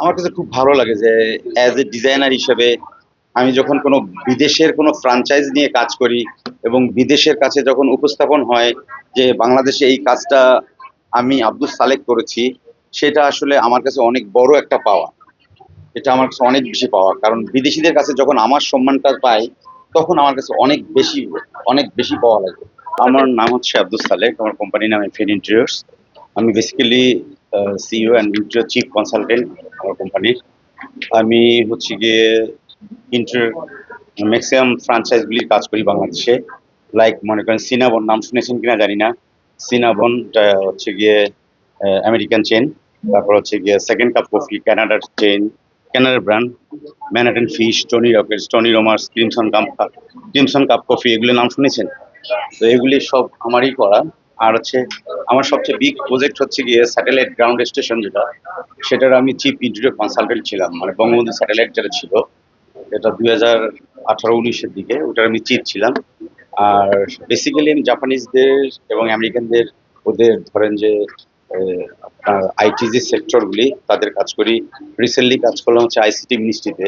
আমার কাছে খুব ভালো লাগে যে অ্যাজ এ ডিজাইনার হিসেবে আমি যখন কোনো বিদেশের কোনো ফ্রাঞ্চাইজ নিয়ে কাজ করি এবং বিদেশের কাছে যখন উপস্থাপন হয় যে, বাংলাদেশে এই কাজটা আমি আব্দুল সালেক করেছি, সেটা আসলে আমার কাছে অনেক বড় একটা পাওয়া। এটা আমার কাছে অনেক বেশি পাওয়া। কারণ বিদেশিদের কাছে যখন আমার সম্মানটা পাই, তখন আমার কাছে অনেক বেশি অনেক বেশি পাওয়া লাগে। আমার নাম হচ্ছে আব্দুল সালেক, আমার কোম্পানির নাম ফেন ইন্টেরিয়র্স আমি basically CEO and interior chief consultant আমার কোম্পানির আমি হচ্ছে গিয়ে ইন্টার ম্যাক্সিমাম ফ্রাঞ্চাইজগুলির কাজ করি বাংলাদেশে। লাইক মনে করেন সিনাবন নাম শুনেছেন কিনা জানি না। সিনাবন হচ্ছে গিয়ে আমেরিকান চেন তারপর হচ্ছে গিয়ে সেকেন্ড কাপ কফি ক্যানাডার চেন কানাডার brand ম্যানাটেন fish Tony rockets Tony Roma's Crimson Cup Crimson Cup coffee এগুলির নাম শুনেছেন? তো এগুলি সব আমারই করা। আর হচ্ছে আমার সবচেয়ে বিগ প্রজেক্ট হচ্ছে গিয়ে স্যাটেলাইট গ্রাউন্ড স্টেশন যেটা সেটার আমি চিফ ইন্টেরিয়র কনসালটেন্ট ছিলাম মানে বঙ্গবন্ধু স্যাটেলাইট যেটা ছিল এটা দুই হাজার আঠারো উনিশের দিকে ওটার আমি চিফ ছিলাম। আর বেসিক্যালি আমি জাপানিজদের এবং আমেরিকানদের ওদের ধরেন যে আপনার আইটি যে সেক্টরগুলি তাদের কাজ করি। রিসেন্টলি কাজ করলাম হচ্ছে আইসিটি মিনিস্ট্রিতে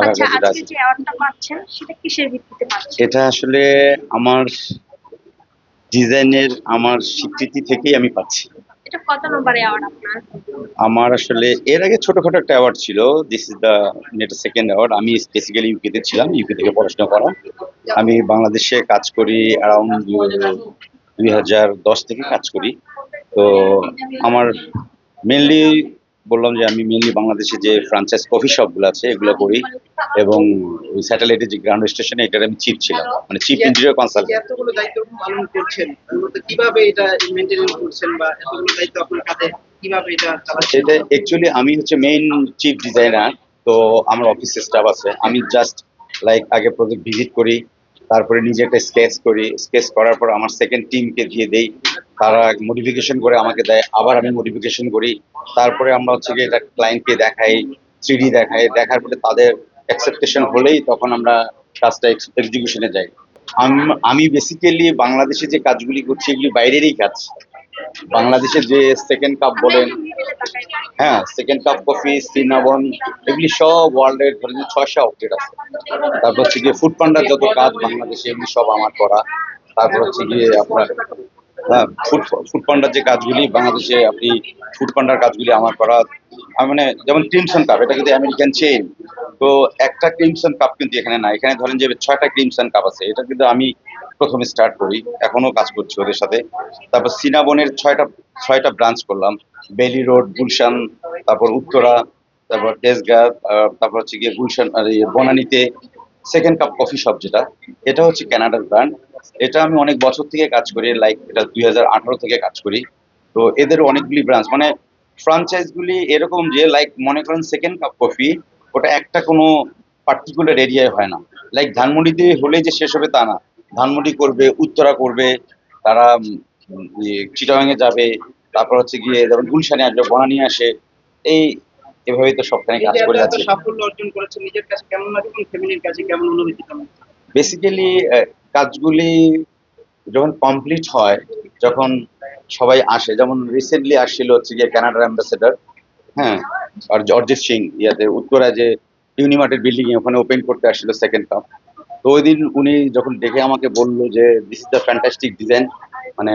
আচ্ছা পাচ্ছেন? এটা আসলে আমার ডিজাইনের আমার স্বীকৃতি থেকেই আমি পাচ্ছি। এটা কত নম্বর অ্যাওয়ার্ড আপনার? আমার আসলে এর আগে ছোটখাটো একটা অ্যাওয়ার্ড ছিল this is the net second award আমি বেসিক্যালি ইউকেতে ছিলাম ইউকে থেকে পড়াশোনা করা। আমি বাংলাদেশে কাজ করি অ্যারাউন্ড দুই হাজার দশ থেকে কাজ করি। তো আমার মেনলি বললাম যে আমি মেনলি বাংলাদেশে যে ফ্রাঞ্চাইজ কফি শপগুলো আছে এগুলো করি। এবং ওই স্যাটেলাইটের যে গ্রাউন্ড স্টেশনে এটার আমি চিফ ছিলাম। মানে চিফ যে কনসালটেন্ট এতগুলো দায়িত্ব পালন করছেন। কীভাবে এটা মেনটেন করছেন বা এতগুলো দায়িত্ব আপনার কীভাবে এটা চালাচ্ছেন? অ্যাকচুয়ালি আমি হচ্ছে মেইন চিফ ডিজাইনার তো আমার অফিসে স্টাফ আছে। আমি জাস্ট লাইক আগে প্রজেক্ট ভিজিট করি তারপরে নিজে একটা স্কেচ করি। স্কেচ করার পর আমার সেকেন্ড টিমকে দিয়ে দেই। তারা মডিফিকেশন করে আমাকে দেয়। আবার আমি মডিফিকেশন করি। তারপরে আমরা হচ্ছে গিয়ে এটা ক্লায়েন্টকে দেখাই থ্রিডি দেখাই। দেখার পরে তাদের অ্যাকসেপ্টেশন হলেই তখন আমরা কাজটা এক্সিকিউশনে যাই। আম- বেসিক্যালি বাংলাদেশে যে কাজগুলি করছি, এগুলি বাইরেরই কাজ। বাংলাদেশের যে সেকেন্ড কাপ বলেন হ্যাঁ সেকেন্ড কাপ কফি সিনাবন এগুলি সব ওয়ার্ল্ডের ধরেন ছয়শো আউটলেট আছে। তারপর হচ্ছে গিয়ে ফুড পান্ডার যত কাজ বাংলাদেশে এগুলি সব আমার করা। তারপর হচ্ছে গিয়ে আপনার হ্যাঁ ফুড ফুড পান্ডার যে কাজগুলি, বাংলাদেশে আপনি ফুড পান্ডার কাজগুলি আমার করা। মানে যেমন ক্রিমসন কাপ এটা কিন্তু আমেরিকান চেইন তো একটা ক্রিমসন কাপ কিন্তু এখানে না এখানে ধরেন যে ছয়টা ক্রিমসন কাপ আছে, এটা কিন্তু আমি প্রথমে স্টার্ট করি এখনও কাজ করছি ওদের সাথে। তারপর সিনাবনের ছয়টা ছয়টা ব্রাঞ্চ করলাম। বেলি রোড, গুলশান, তারপর উত্তরা, তারপর তেজগাঁ তারপর হচ্ছে গিয়ে গুলশান বনানীতে সেকেন্ড কাপ কফি শপ যেটা, এটা হচ্ছে কানাডার ব্র্যান্ড এটা আমি অনেক বছর থেকে কাজ করি লাইক এটা দুই হাজার আঠারো থেকে কাজ করি। তো এদের অনেকগুলি ব্রাঞ্চ মানে ফ্রাঞ্চাইজ গুলি এরকম যে লাইক মনে করেন সেকেন্ড কাপ কফি ওটা একটা কোনো পার্টিকুলার এরিয়ায় হয় না। লাইক ধানমন্ডিতে হলে যে শেষ হবে তা না। ধানমন্ডি করবে উত্তরা করবে তারা চিটাগাঙে যাবে তারপর হচ্ছে গিয়ে যেমন গুলশানে আসবে বনানি আসে এই এভাবেই তো সবখানে কাজ করে যাচ্ছে। সাফল্য অর্জন করেছেন নিজের কাছে কেমন লাগে এবং ফ্যামিলির কাছে কেমন অনুভূতি বেসিক্যালি কাজগুলি যখন কমপ্লিট হয় যখন সবাই আসে যেমন রিসেন্টলি আসছিল হচ্ছে গিয়ে কানাডার অ্যাম্বাসেডার হ্যাঁ আর অরিজিৎ সিং ইয়াতে উত্তরা যে ইউনিমার্টের বিল্ডিং ওখানে ওপেন করতে আসছিল সেকেন্ড কাপ তো ওই দিন উনি যখন দেখে আমাকে বলল যে this is the fantastic design মানে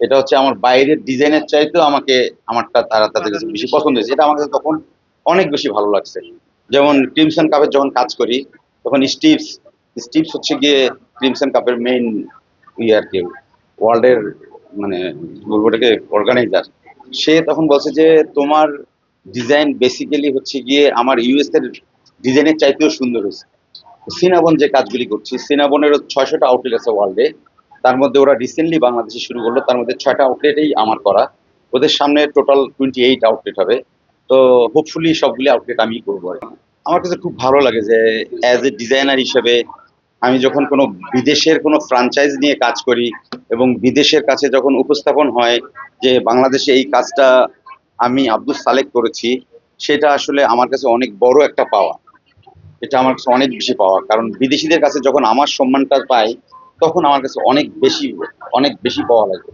এটা হচ্ছে আমার বাইরের ডিজাইনের চাইতেও আমাকে, আমারটা তারা তাদের কাছে বেশি পছন্দ হয়েছে। এটা আমার কাছে তখন অনেক বেশি ভালো লাগছে। যেমন ক্রিমসন কাপের যখন কাজ করি, তখন স্টিভস স্টিভস হচ্ছে গিয়ে ক্রিমসন কাপের মেইন ইয়ে আর কি ওয়ার্ল্ডের মানে বলব এটাকে অর্গানাইজার সে তখন বলছে যে, তোমার ডিজাইন বেসিক্যালি হচ্ছে গিয়ে আমার ইউএস এর ডিজাইনের চাইতেও সুন্দর হয়েছে। সিনাবন যে কাজগুলি করছি, সিনাবনেরও ছয়শটা আউটলেট আছে ওয়ার্ল্ডে তার মধ্যে ওরা রিসেন্টলি বাংলাদেশে শুরু করল, তার মধ্যে ছয়টা আউটলেটেই আমার করা। ওদের সামনে টোটাল টোয়েন্টি এইট আউটলেট হবে। তো হোপফুলি সবগুলি আউটলেট আমি করব। আমার কাছে খুব ভালো লাগে যে অ্যাজ এ ডিজাইনার হিসেবে আমি যখন কোনো বিদেশের কোনো ফ্রাঞ্চাইজ নিয়ে কাজ করি এবং বিদেশের কাছে যখন উপস্থাপন হয় যে, বাংলাদেশে এই কাজটা আমি আব্দুল সালেক করেছি, সেটা আসলে আমার কাছে অনেক বড় একটা পাওয়া। এটা আমার কাছে অনেক বেশি পাওয়া। কারণ বিদেশিদের কাছে যখন আমার সম্মানটা পাই, তখন আমার কাছে অনেক বেশি অনেক বেশি পাওয়া লাগে।